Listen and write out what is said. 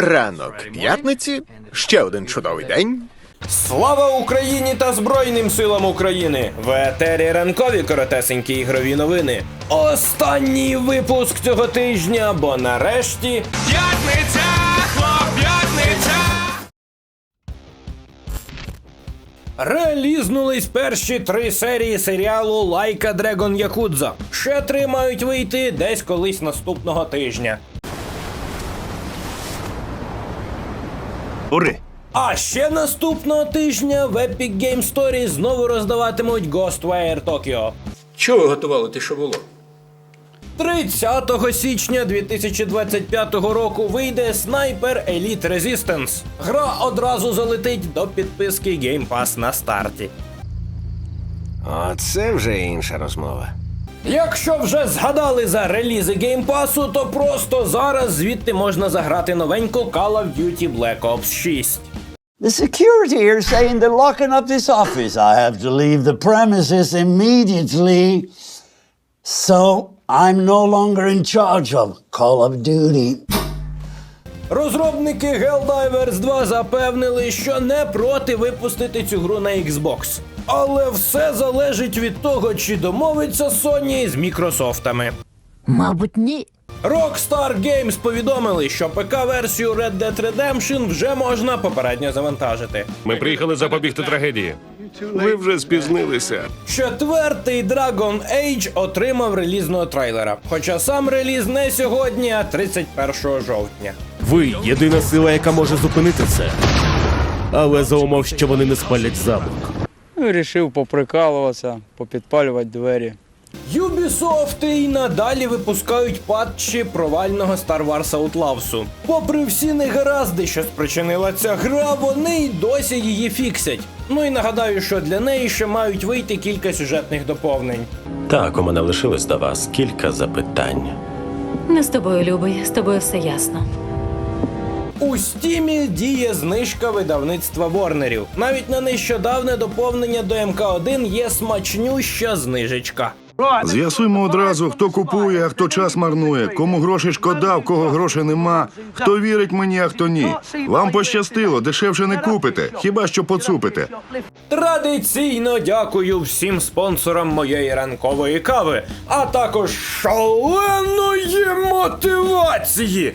Ранок п'ятниці, ще один чудовий день. Слава Україні та Збройним силам України! В етері ранкові коротесенькі ігрові новини. Останній випуск цього тижня, бо нарешті П'ятниця, релізнулись перші три серії серіалу Лайка Дрегон Якудза. Ще три мають вийти десь колись наступного тижня. Ури! А ще наступного тижня в Epic Game Story знову роздаватимуть Ghostwire Tokyo. Чого ви готували те, що було? 30 січня 2025 року вийде Sniper Elite Resistance. Гра одразу залетить до підписки Game Pass на старті. Оце вже інша розмова. Якщо вже згадали за релізи Pass, то просто зараз звідти можна заграти новеньку Call of Duty Black Ops 6. The security here saying they're locking up this office. I have to leave the premises immediately. So I'm no longer in charge of Call of Duty. Розробники Helldivers 2 запевнили, що не проти випустити цю гру на Xbox. Але все залежить від того, чи домовиться Sony з Мікрософтами. Мабуть, ні. Rockstar Games повідомили, що ПК-версію Red Dead Redemption вже можна попередньо завантажити. Ми приїхали запобігти трагедії. Ви вже спізнилися. Четвертий Dragon Age отримав релізного трейлера. Хоча сам реліз не сьогодні, а 31 жовтня. Ви єдина сила, яка може зупинити це. Але за умов, що вони не спалять замок. Вирішив поприкалуватися, попідпалювати двері. Ubisoft і надалі випускають патчі провального Star Wars Outlaws. Попри всі негаразди, що спричинила ця гра, вони й досі її фіксять. Ну і нагадаю, що для неї ще мають вийти кілька сюжетних доповнень. Так, у мене лишилось до вас кілька запитань. Не з тобою, любий, з тобою все ясно. У стімі діє знижка видавництва Ворнерів. Навіть на нещодавне доповнення до МК1 є смачнюща знижечка. З'ясуймо одразу, хто купує, а хто час марнує, кому гроші шкода, в кого грошей нема, хто вірить мені, а хто ні. Вам пощастило, дешевше не купите, хіба що поцупите. Традиційно дякую всім спонсорам моєї ранкової кави, а також шаленої мотивації